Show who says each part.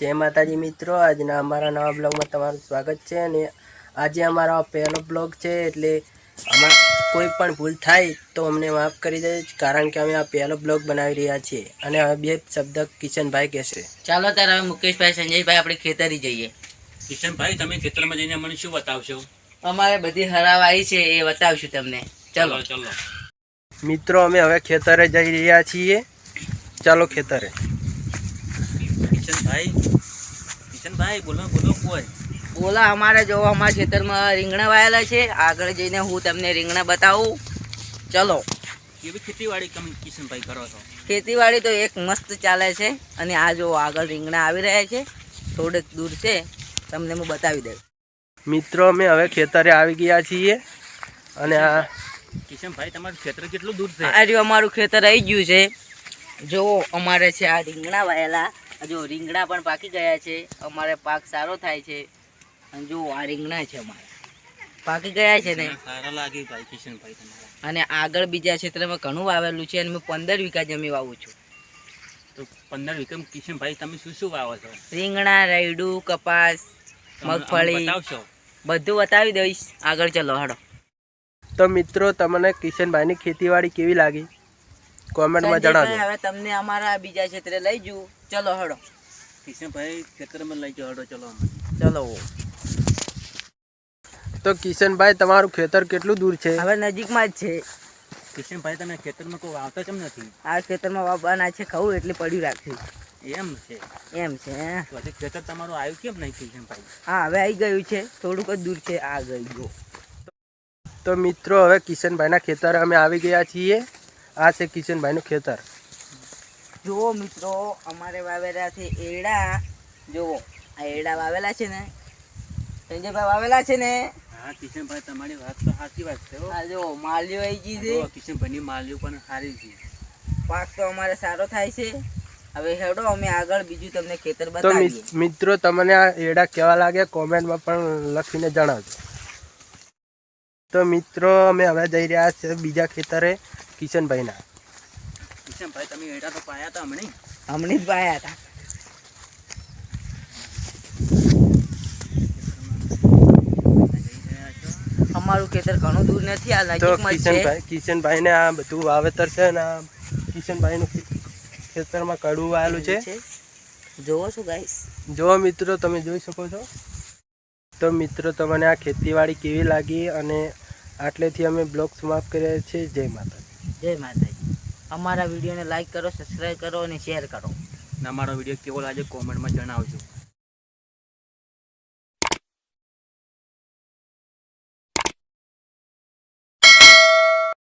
Speaker 1: જય માતાજી મિત્રો આજના અમારા નવા બ્લોગમાં તમારું સ્વાગત છે અને આજે અમારો પહેલો બ્લોગ છે એટલે આમાં કોઈ પણ ભૂલ થાય તો અમને માફ કરી દેજો કારણ કે અમે આ પહેલો બ્લોગ બનાવી રહ્યા છીએ. અને હવે બે શબ્દ કિશનભાઈ કહેશે.
Speaker 2: ચાલો ત્યારે હવે મુકેશભાઈ સંજયભાઈ આપણે ખેતરી જઈએ.
Speaker 3: કિશનભાઈ તમે ખેતરમાં જઈને અમને શું બતાવશો?
Speaker 2: અમારે બધી હરાવાઈ છે એ બતાવશું તમને. ચાલો
Speaker 3: ચાલો.
Speaker 1: મિત્રો અમે હવે ખેતરે જઈ રહ્યા છીએ. ચાલો ખેતરે.
Speaker 3: કિશનભાઈ? કિશનભાઈ બોલો બોલો કોઈ.
Speaker 2: બોલા અમારે જો અમારા ખેતરમાં રીંગણા વાયેલા છે. આગળ જઈને હું તમને રીંગણા બતાવું. ચલો.
Speaker 3: કેવી ખેતીવાડી તમે કિશનભાઈ કરો છો?
Speaker 2: ખેતીવાડી તો એક મસ્ત ચાલે છે અને આ જો આગળ રીંગણા આવી રહ્યા છે થોડેક દૂર છે તમને હું બતાવી દઈશ.
Speaker 1: મિત્રો અમે હવે ખેતરે આવી ગયા છીએ અને આ
Speaker 3: કિશનભાઈ તમારું ખેતર કેટલું દૂર છે?
Speaker 2: આ રહ્યું અમારું ખેતર આવી ગયું છે. જો અમારે છે આ રીંગણા વાયેલા. જો રીંગણા પણ પાકી ગયા છે. અમારે પાક સારો થાય છે. અને જો આ રીંગણા છે અમારે. પાકી ગયા છે ને?
Speaker 3: સારા લાગે ભાઈ કિશનભાઈ તમારા.
Speaker 2: અને આગળ બીજા ક્ષેત્રમાં ઘણું વાવેલું છે અને હું પંદર વીઘા જમી વાવું છું.
Speaker 3: તો પંદર વીઘા કિશનભાઈ તમે શું શું વાવો છો?
Speaker 2: રીંગણા રાયડું કપાસ મગફળી. બધું બતાવી દઈશ. આગળ ચલો હડો
Speaker 1: તો મિત્રો તમને કિશનભાઈની ખેતીવાડી કેવી લાગી? કોમેન્ટમાં જણાવજો.
Speaker 2: હવે તમને અમારા બીજા ક્ષેત્રે લઈ જુ ચલો હડો.
Speaker 3: કિશનભાઈ ખેતરમાં લઈ જાઓ હડો ચલો.
Speaker 2: ચલો.
Speaker 1: તો કિશનભાઈ તમારું ખેતર કેટલું દૂર છે?
Speaker 2: હવે નજીકમાં જ છે.
Speaker 3: કિશનભાઈ તમે ખેતરમાં કોઈ વાવતા કેમ નથી?
Speaker 2: આ ખેતરમાં વાવવાના છે ખાવું એટલે પડ્યું રાખ્યું
Speaker 3: એમ છે.
Speaker 2: એમ છે
Speaker 3: પછી ખેતર તમારું આવ્યું કેમ નહીં કિશનભાઈ?
Speaker 2: હા હવે આવી ગયું છે થોડુંક જ દૂર છે આ ગયું ગયો.
Speaker 1: તો મિત્રો હવે કિશનભાઈના ખેતર અમે આવી ગયા છીએ. આ છે કિશનભાઈનું ખેતર.
Speaker 2: જુઓ મિત્રો અમારે વાવેલા છે એડા. જુઓ આ એડા વાવેલા છે ને. સંજયભાઈ વાવેલા છે ને?
Speaker 3: હા કિશનભાઈ તમારી વાત તો સાચી વાત છે હો.
Speaker 2: જો માલ્યો આવી ગઈ છે.
Speaker 3: કિશનભાઈની માલ્યું પણ સારી છે.
Speaker 2: પાક તો અમારે સારો થાય છે. હવે હેડો અમે આગળ બીજું તમને ખેતર
Speaker 1: તો
Speaker 2: બતાવીએ.
Speaker 1: મિ- મિત્રો તમને આ એડા કેવા લાગે કોમેન્ટમાં પણ લખીને જણાવજો. તો મિત્રો અમે હવે જઈ રહ્યા છે બીજા ખેતરે. કિશનભાઈના.
Speaker 3: કિશનભાઈ તમે એડા તો પાયા હતા હમણાં?
Speaker 2: હમણાં જ પાયા હતા. અમારું ખેતર ઘણું દૂર નથી આ નજીકમાં છે.
Speaker 1: કિશનભાઈ કિશનભાઈને આ બધું વાવેતર છે ને આ ખેતરમાં કડવું આવેલું છે.
Speaker 2: જોવો છો ગાઈસ
Speaker 1: જો મિત્રો તમે જોઈ શકો છો. તો મિત્રો તમને આ ખેતીવાડી કેવી લાગી અને આટલેથી અમે બ્લોગ સમાપ્ત કરીએ છીએ. જય માતા
Speaker 2: જય માતાજી. અમારા વિડીયોને લાઈક કરો સબસ્ક્રાઈબ કરો અને શેર કરો.
Speaker 3: અને અમારો વીડિયો કેવો લાગે કોમેન્ટમાં જણાવજો.